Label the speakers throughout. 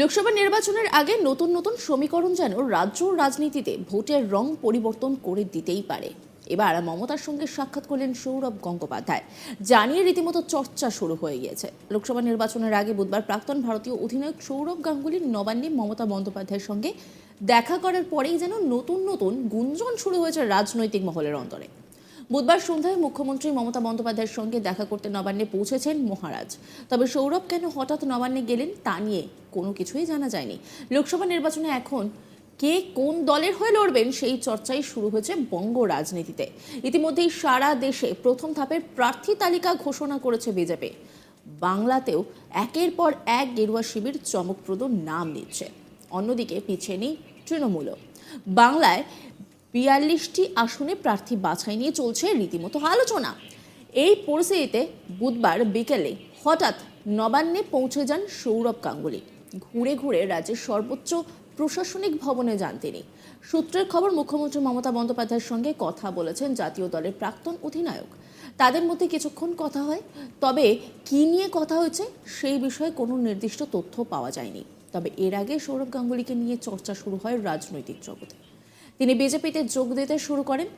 Speaker 1: লোকসভা নির্বাচনের আগে নতুন নতুন সমীকরণ যেন রাজ্য রাজনীতিতে ভোটের রং পরিবর্তন করে দিতেই পারে। এবার মমতার সঙ্গে সাক্ষাৎ করলেন সৌরভ গঙ্গোপাধ্যায়। জানিয়ে রীতিমতো চর্চা শুরু হয়ে গিয়েছে। লোকসভা নির্বাচনের আগে বুধবার প্রাক্তন ভারতীয় অধিনায়ক সৌরভ গাঙ্গুলির নবান্নে মমতা বন্দ্যোপাধ্যায়ের সঙ্গে দেখা করার পরেই যেন নতুন নতুন গুঞ্জন শুরু হয়েছে রাজনৈতিক মহলের অন্তরে। বুধবার সন্ধ্যায় মুখ্যমন্ত্রী মমতা বন্দ্যোপাধ্যায়ের সঙ্গে দেখা করতে নবান্নে পৌঁছেছেন মহারাজ। তবে সৌরভ কেন হঠাৎ নবান্নে গেলেন তা নিয়ে কোনো কিছুই জানা যায়নি। লোকসভা নির্বাচনে এখন কে কোন দলের হয়ে লড়বেন সেই চর্চাই শুরু হয়েছে বঙ্গ রাজনীতিতে। ইতিমধ্যেই সারা দেশে প্রথম ধাপের প্রার্থী তালিকা ঘোষণা করেছে বিজেপি। বাংলাতেও একের পর এক গেরুয়া শিবির চমকপ্রদ নাম নিচ্ছে। অন্যদিকে পিছিয়ে নেই তৃণমূলও। বাংলায় বিয়াল্লিশটি আসনে প্রার্থী বাছাই নিয়ে চলছে রীতিমতো আলোচনা। এই পরিস্থিতিতে বুধবার বিকেলে হঠাৎ নবান্নে পৌঁছে যান সৌরভ গাঙ্গুলি। ঘুরে ঘুরে রাজ্যের সর্বোচ্চ প্রশাসনিক ভবনে যান তিনি। সূত্রের খবর, মুখ্যমন্ত্রী মমতা বন্দ্যোপাধ্যায়ের সঙ্গে কথা বলেছেন জাতীয় দলের প্রাক্তন অধিনায়ক। তাদের মধ্যে কিছুক্ষণ কথা হয়, তবে কি নিয়ে কথা হয়েছে সেই বিষয়ে কোনো নির্দিষ্ট তথ্য পাওয়া যায়নি। তবে এর আগে সৌরভ গাঙ্গুলিকে নিয়ে চর্চা শুরু হয় রাজনৈতিক জগতে। তিনি বিজেপিতে যোগ দিতে শুরু করেন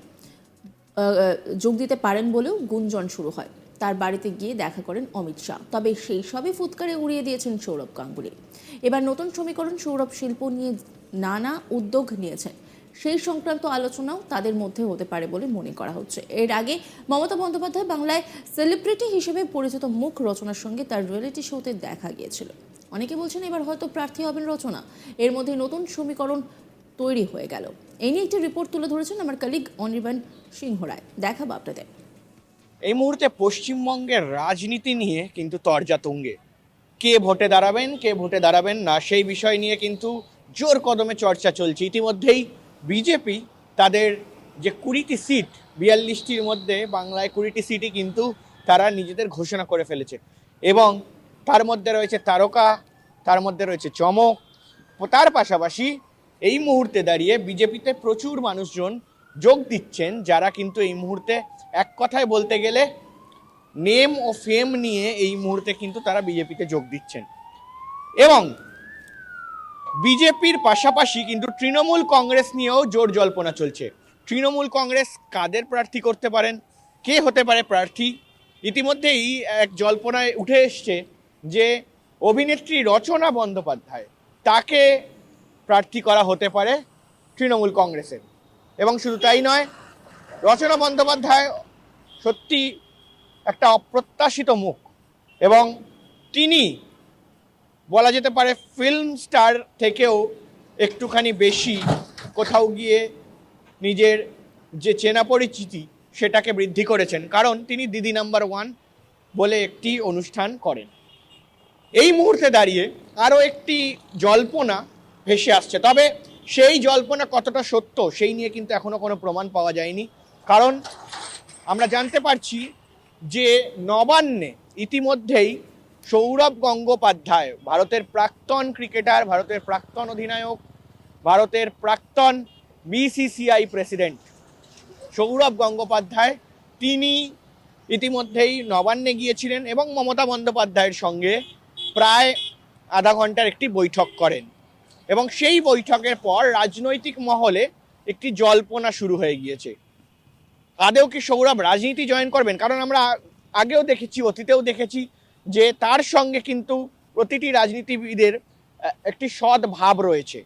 Speaker 1: যোগ দিতে পারেন বলেও গুঞ্জন শুরু হয়। তার বাড়িতে গিয়ে দেখা করেন অমিত শাহ। তবে সেই সবই ফুৎকারে উড়িয়ে দিয়েছেন সৌরভ গাঙ্গুলি। এবার নতুন সমীকরণ সৌরভ শিল্প নিয়ে নানা উদ্যোগ নিয়েছেন। সেই সংক্রান্ত আলোচনাও তাদের মধ্যে হতে পারে বলে মনে করা হচ্ছে। এর আগে মমতা বন্দ্যোপাধ্যায় বাংলায় সেলিব্রিটি হিসেবে পরিচিত মুখ রচনার সঙ্গে তার রিয়েলিটি শোতে দেখা গিয়েছিল। অনেকে বলছেন এবার হয়তো প্রার্থী হবেন রচনা। এর মধ্যে নতুন সমীকরণ তৈরি হয়ে গেল। এই নিয়ে একটি রিপোর্ট তুলে ধরেছেন আমার কালিগ অনির্বাণ সিংহ রায় দেখাবো আপনাদের।
Speaker 2: এই মুহূর্তে পশ্চিমবঙ্গের রাজনীতি নিয়ে কিন্তু তরজা তুঙ্গে। কে ভোটে দাঁড়াবেন, কে ভোটে দাঁড়াবেন না, সেই বিষয় নিয়ে কিন্তু জোর কদমে চর্চা চলছে। ইতিমধ্যেই বিজেপি তাদের যে কুড়িটি সিট, বিয়াল্লিশটির মধ্যে বাংলায় কুড়িটি সিটই কিন্তু তারা নিজেদের ঘোষণা করে ফেলেছে। এবং তার মধ্যে রয়েছে তারকা, তার মধ্যে রয়েছে চমক। তার পাশাপাশি এই মুহূর্তে দাঁড়িয়ে বিজেপিতে প্রচুর মানুষজন যোগ দিচ্ছেন, যারা কিন্তু এই মুহূর্তে এক কথায় বলতে গেলে নেম ও ফেম নিয়ে এই মুহূর্তে কিন্তু তারা বিজেপিতে যোগ দিচ্ছেন। এবং বিজেপির পাশাপাশি কিন্তু তৃণমূল কংগ্রেস নিয়েও জোর জল্পনা চলছে। তৃণমূল কংগ্রেস কাদের প্রার্থী করতে পারেন? কে হতে পারে প্রার্থী? ইতিমধ্যেই এক জল্পনায় উঠে এসছে যে, অভিনেত্রী রচনা বন্দ্যোপাধ্যায়, তাকে প্রার্থী করা হতে পারে তৃণমূল কংগ্রেসের। এবং শুধু তাই নয় রচনা বন্দ্যোপাধ্যায় সত্যি একটা অপ্রত্যাশিত মুখ এবং তিনি বলা যেতে পারে ফিল্ম স্টার থেকেও একটুখানি বেশি কোথাও গিয়ে নিজের যে চেনা পরিচিতি সেটাকে বৃদ্ধি করেছেন। কারণ তিনি দিদি নাম্বার ওয়ান বলে একটি অনুষ্ঠান করেন। এই মুহূর্তে দাঁড়িয়ে আরও একটি জল্পনা ভেসে আসছে। তবে সেই জল্পনা কতটা সত্য সেই নিয়ে কিন্তু এখনও কোনো প্রমাণ পাওয়া যায়নি। কারণ আমরা জানতে পারছি যে নবান্নে ইতিমধ্যেই সৌরভ গঙ্গোপাধ্যায়, ভারতের প্রাক্তন ক্রিকেটার, ভারতের প্রাক্তন অধিনায়ক, ভারতের প্রাক্তন বিসিসিআই প্রেসিডেন্ট সৌরভ গঙ্গোপাধ্যায়, তিনি ইতিমধ্যেই নবান্নে গিয়েছিলেন এবং মমতা বন্দ্যোপাধ্যায়ের সঙ্গে প্রায় আধা ঘণ্টার একটি বৈঠক করেন। এবং সেই বৈঠকের পর রাজনৈতিক মহলে একটি জল্পনা শুরু হয়ে গিয়েছে। আদেও কি সৌরভ রাজনীতি জয়েন করবেন? কারণ আমরা আগেও দেখেছি, অতীতেও দেখেছি যে তার সঙ্গে কিন্তু প্রতিটি রাজনীতিবিদের একটি সৎ ভাব রয়েছে।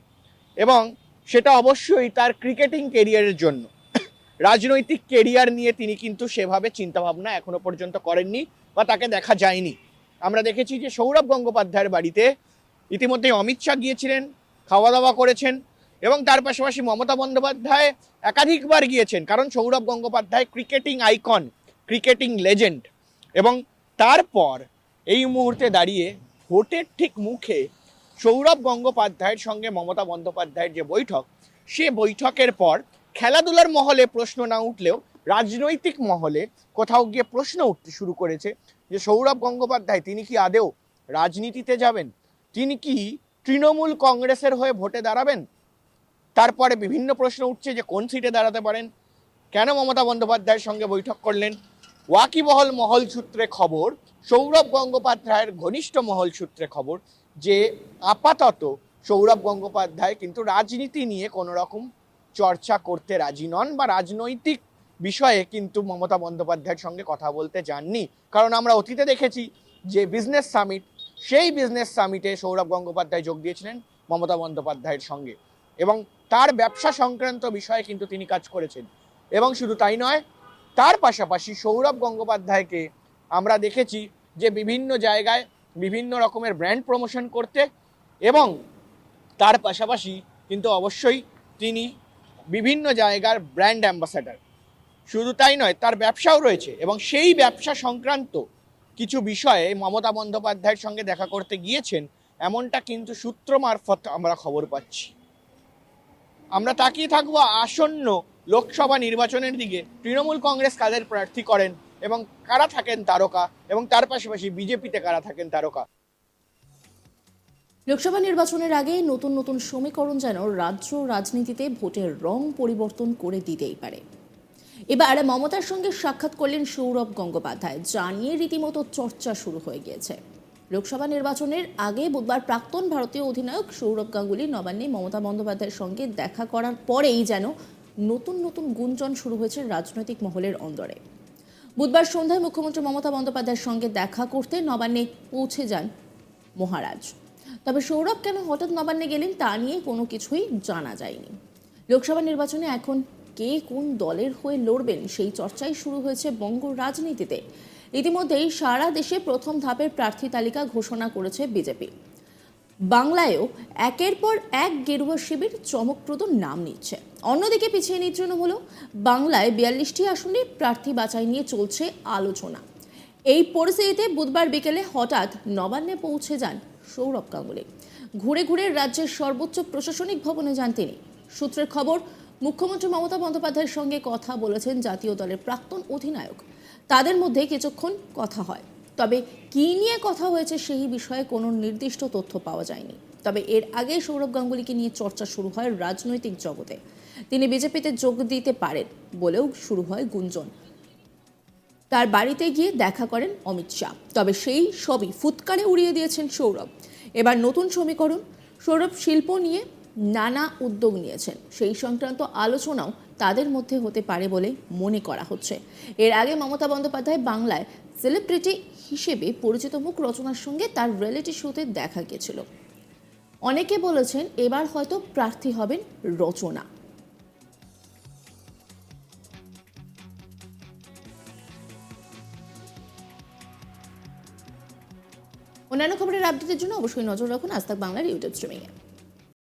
Speaker 2: এবং সেটা অবশ্যই তার ক্রিকেটিং কেরিয়ারের জন্য। রাজনৈতিক কেরিয়ার নিয়ে তিনি কিন্তু সেভাবে চিন্তাভাবনা এখনও পর্যন্ত করেননি বা তাকে দেখা যায়নি। আমরা দেখেছি যে সৌরভ গঙ্গোপাধ্যায়ের বাড়িতে ইতিমধ্যে অমিত শাহ গিয়েছিলেন, খাওয়া দাওয়া করেছেন এবং তার পাশাপাশি মমতা বন্দ্যোপাধ্যায় একাধিকবার গিয়েছেন, কারণ Sourav Gangopadhyay cricketing icon, cricketing legend. এবং তারপর এই মুহূর্তে দাঁড়িয়ে ভোটের ঠিক মুখে সৌরভ গঙ্গোপাধ্যায়ের সঙ্গে মমতা বন্দ্যোপাধ্যায়ের যে বৈঠক, সে বৈঠকের পর খেলাধুলার মহলে প্রশ্ন না উঠলেও রাজনৈতিক মহলে কোথাও গিয়ে প্রশ্ন উঠতে শুরু করেছে যে সৌরভ গঙ্গোপাধ্যায়, তিনি কি আদেও রাজনীতিতে যাবেন? তিনি কি তৃণমূল কংগ্রেসের হয়ে ভোটে দাঁড়াবেন? তারপরে বিভিন্ন প্রশ্ন উঠছে যে কোন সিটে দাঁড়াতে পারেন। কেন মমতা বন্দ্যোপাধ্যায়ের সঙ্গে বৈঠক করলেন? ওয়াকিবহল মহল সূত্রে খবর, সৌরভ গঙ্গোপাধ্যায়ের ঘনিষ্ঠ মহল সূত্রে খবর যে আপাতত সৌরভ গঙ্গোপাধ্যায় কিন্তু রাজনীতি নিয়ে কোনো রকম চর্চা করতে রাজি নন বা রাজনৈতিক বিষয়ে কিন্তু মমতা বন্দ্যোপাধ্যায়ের সঙ্গে কথা বলতে যাননি। কারণ আমরা অতীতে দেখেছি যে বিজনেস সামিট সেই বিজনেস সামিটে সৌরভ গঙ্গোপাধ্যায় যোগ দিয়েছিলেন মমতা বন্দ্যোপাধ্যায়ের সঙ্গে। এবং তার ব্যবসা সংক্রান্ত বিষয়ে কিন্তু তিনি কাজ করেছেন। এবং শুধু তাই নয়, তার পাশাপাশি সৌরভ গঙ্গোপাধ্যায়কে আমরা দেখেছি যে বিভিন্ন জায়গায় বিভিন্ন রকমের ব্র্যান্ড প্রমোশন করতে এবং তার পাশাপাশি কিন্তু অবশ্যই তিনি বিভিন্ন জায়গার ব্র্যান্ড অ্যাম্বাসাডার শুধু তাই নয়, তার ব্যবসাও রয়েছে এবং সেই ব্যবসা সংক্রান্ত কিছু বিষয়ে মমতা বন্দ্যোপাধ্যায়ের সঙ্গে দেখা করতে গিয়েছেন, এমনটা কিন্তু সূত্র মারফত আমরা খবর পাচ্ছি। আমরা তাকিয়ে থাকব আসন্ন লোকসভা নির্বাচনের দিকে। তৃণমূল কংগ্রেস কাদের প্রার্থী করেন এবং কারা থাকেন তারকা এবং তার পাশাপাশি বিজেপিতে কারা থাকেন তারকা?
Speaker 1: লোকসভা নির্বাচনের আগে নতুন নতুন সমীকরণ যেন রাজ্য রাজনীতিতে ভোটের রং পরিবর্তন করে দিতেই পারে। এবার মমতার সঙ্গে সাক্ষাৎ করলেন সৌরভ গঙ্গোপাধ্যায়, জানিয়ে রীতিমতো চর্চা শুরু হয়ে গিয়েছে। লোকসভা নির্বাচনের আগে বুধবার প্রাক্তন ভারতীয় অধিনায়ক সৌরভ গাঙ্গুলি, নবান্নে মমতা বন্দ্যোপাধ্যায়ের সঙ্গে দেখা করার পরেই যেন নতুন নতুন গুঞ্জন শুরু হয়েছে রাজনৈতিক মহলের অন্দরে। বুধবার সন্ধ্যায় মুখ্যমন্ত্রী মমতা বন্দ্যোপাধ্যায়ের সঙ্গে দেখা করতে নবান্নে পৌঁছে যান মহারাজ। তবে সৌরভ কেন হঠাৎ নবান্নে গেলেন তা নিয়ে কোনো কিছুই জানা যায়নি। লোকসভা নির্বাচনে এখন কে কোন দলের হয়ে লড়বেন সেই চর্চাই শুরু হয়েছে বঙ্গ রাজনীতিতে। ইতিমধ্যেই সারা দেশে প্রথম ধাপের প্রার্থী তালিকা ঘোষণা করেছে বিজেপি। বাংলায়ও একের পর এক গেরুয়া শিবির চমকপ্রদ নাম নিচ্ছে। অন্যদিকে পিছিয়ে নিয়ে তৃণমূলও। বাংলায় বিয়াল্লিশটি আসনে প্রার্থী বাছাই নিয়ে চলছে আলোচনা। এই পরিস্থিতিতে বুধবার বিকেলে হঠাৎ নবান্নে পৌঁছে যান সৌরভ গাঙ্গুলি। ঘুরে ঘুরে রাজ্যের সর্বোচ্চ প্রশাসনিক ভবনে যান তিনি। সূত্রের খবর, মুখ্যমন্ত্রী মমতা বন্দ্যোপাধ্যায়ের সঙ্গে কথা বলেছেন জাতীয় দলের প্রাক্তন অধিনায়ক। তাদের মধ্যে কিছুক্ষণ কথা হয়। তবে কী নিয়ে কথা হয়েছে সেই বিষয়ে কোনো নির্দিষ্ট তথ্য পাওয়া যায়নি। তবে এর আগে সৌরভ গাঙ্গুলিকে নিয়ে চর্চা শুরু হয় রাজনৈতিক জগতে। তিনি বিজেপিতে যোগ দিতে পারেন বলেও শুরু হয় গুঞ্জন। তার বাড়িতে গিয়ে দেখা করেন অমিত শাহ। তবে সেই সবই ফুৎকারে উড়িয়ে দিয়েছেন সৌরভ। এবার নতুন সমীকরণ, সৌরভ শিল্প নিয়ে নানা উদ্যোগ নিয়েছেন। সেই সংক্রান্ত আলোচনাও তাদের মধ্যে হতে পারে বলে মনে করা হচ্ছে। এর আগে মমতা বন্দ্যোপাধ্যায় বাংলায় সেলিব্রিটি হিসেবে পরিচিত মুখ রচনার সঙ্গে তার রিয়েলিটি শোতে দেখা গিয়েছিল। অনেকে বলেছেন এবার হয়তো প্রার্থী হবেন রচনা। অন্যান্য খবরের আপডেটের জন্য অবশ্যই নজর রাখুন আজ বাংলার ইউটিউব স্ট্রিমিংয়ে